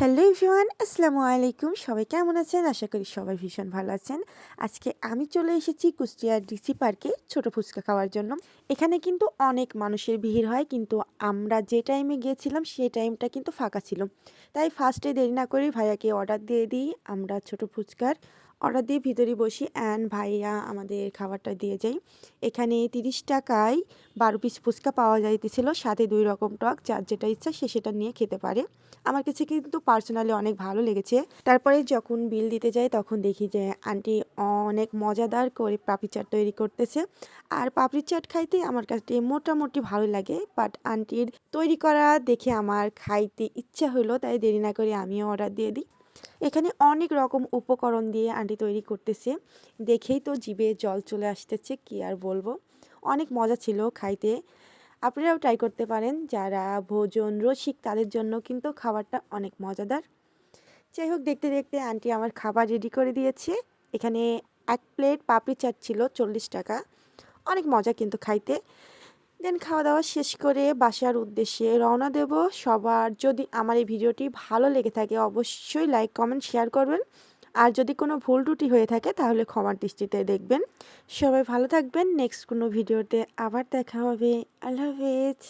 Hello everyone আসসালামু আলাইকুম। সবাই কেমন আছেন? আশা করি সবাই ভীষণ ভালো আছেন। আজকে আমি চলে এসেছি কুষ্টিয়ার ডিসি পার্কে ছোট ফুচকা খাওয়ার জন্য। এখানে কিন্তু অনেক মানুষের ভিড় হয়, কিন্তু আমরা যে টাইমে গিয়েছিলাম সেই টাইমটা কিন্তু ফাঁকা ছিল। তাই ফার্স্টে দেরি না করে ভাইয়াকে অর্ডার দিয়ে দিই। আমরা ছোট ফুচকার অর্ডার দিয়ে ভিতরে বসি অ্যান্ড ভাইয়া আমাদের খাবারটা দিয়ে যাই এখানে তিরিশ টাকায় বারো পিস ফুচকা পাওয়া যাইতেছিল, সাথে দুই রকম টক, যার যেটা ইচ্ছা সে সেটা নিয়ে খেতে পারে। আমার কাছে কিন্তু পার্সোনালি অনেক ভালো লেগেছে। তারপরে যখন বিল দিতে যাই তখন দেখি যে আন্টি অনেক মজাদার করে পাপড়ি চাট তৈরি করতেছে। আর পাপড়ি চাট খাইতে আমার কাছে মোটামুটি ভালো লাগে বাট আন্টির তৈরি করা দেখে আমার খাইতে ইচ্ছা হলো তাই দেরি না করে আমিও অর্ডার দিয়ে দিই। এখানে অনেক রকম উপকরণ দিয়ে আন্টি তৈরি করতেছে। দেখেই তো জিভে জল চলে আসতেছে, কি আর বলব? অনেক মজা ছিল খাইতে। আপনারাও ট্রাই করতে পারেন, যারা ভোজন রসিক তাদের জন্য কিন্তু খাবারটা অনেক মজাদার। যাই হোক, দেখতে দেখতে আন্টি আমার খাবার রেডি করে দিয়েছে। এখানে এক প্লেট পাপড়ি চাট ছিল চল্লিশ টাকা। অনেক মজা কিন্তু খাইতে। দেন খাওয়া দাওয়া শেষ করে বাসার উদ্দেশ্যে রওনা দেব। সবার যদি আমার এই ভিডিওটি ভালো লেগে থাকে অবশ্যই লাইক, কমেন্ট, শেয়ার করবেন। আর যদি কোনো ভুল ত্রুটি হয়ে থাকে তাহলে ক্ষমার দৃষ্টিতে দেখবেন। সবাই ভালো থাকবেন। নেক্সট কোনো ভিডিওতে আবার দেখা হবে। আল্লাহ হাফেজ।